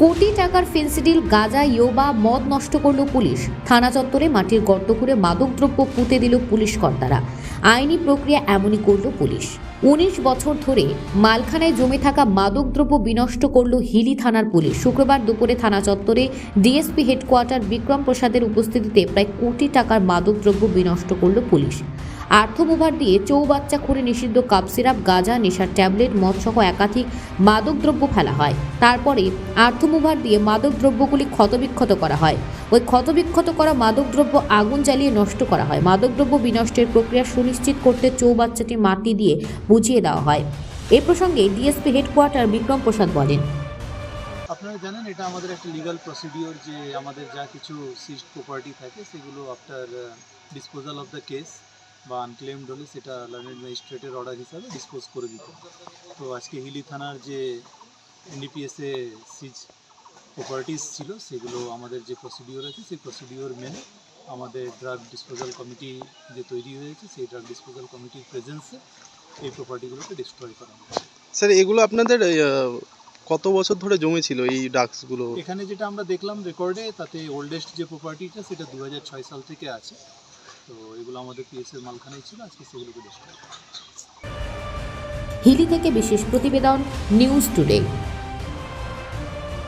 কোটি টাকার ফেন্সিডিল, গাঁজা, ইয়োবা, মদ নষ্ট করল পুলিশ। থানা চত্বরে মাটির গর্ত করে মাদকদ্রব্য পুঁতে দিল পুলিশ কর্তারা। আইনি প্রক্রিয়া এমনই করল পুলিশ। উনিশ বছর ধরে মালখানায় জমে থাকা মাদকদ্রব্য বিনষ্ট করল হিলি থানার পুলিশ। শুক্রবার দুপুরে থানা চত্বরে ডিএসপি হেডকোয়ার্টার বিক্রম প্রসাদের উপস্থিতিতে প্রায় কোটি টাকার মাদকদ্রব্য বিনষ্ট করল পুলিশ। আর্থমুভার দিয়ে চৌবাচ্চা খুঁড়ে নিষিদ্ধ কাপ সিরাপ, গাঁজা, নেশার ট্যাবলেট, মদসহ একাধিক মাদকদ্রব্য ফেলা হয়। তারপরে আর্থমুভার দিয়ে মাদকদ্রব্যগুলি ক্ষতবিক্ষত করা হয়। ওই ক্ষতবিক্ষত করা মাদকদ্রব্য আগুন জ্বালিয়ে নষ্ট করা হয়। মাদকদ্রব্য বিনষ্টের প্রক্রিয়া সুনিশ্চিত করতে চৌবাচ্চাটি মাটি দিয়ে বুঝিয়ে দেওয়া হয়। এ প্রসঙ্গে ডিএসপি হেডকোয়ার্টার বিক্রম প্রসাদ বলেন। আপনারা জানেন, এটা আমাদের একটা লিগাল প্রসিডিওর যে আমাদের যা কিছু সিজড প্রপার্টি থাকে, সেগুলো after disposal of the case বা আনক্লেমড হলে সেটা লার্নেড ম্যাজিস্ট্রেটের অর্ডার হিসাবে ডিসপোজ করে দিতে। তো আজকে হিলি থানার যে এনডিপিএসে সিজ প্রপার্টিস ছিল সেগুলো আমাদের যে প্রসিডিওর আছে সেই প্রসিডিওর মেনে আমাদের ড্রাগ ডিসপোজাল কমিটি যে তৈরি হয়েছে সেই ড্রাগ ডিসপোজাল কমিটির প্রেজেন্সে এই প্রপার্টিগুলোকে ডিস্ট্রয় করা স্যার এগুলো আপনাদের কত বছর ধরে জমেছিল এই ড্রাগসগুলো এখানে যেটা আমরা দেখলাম রেকর্ডে তাতে ওল্ডেস্ট যে প্রপার্টিটা সেটা দু হাজার ছয় সাল থেকে আছে। তো এগুলো আমাদের ছিল হিলি থেকে বিশেষ প্রতিবেদন নিউজ টুডে।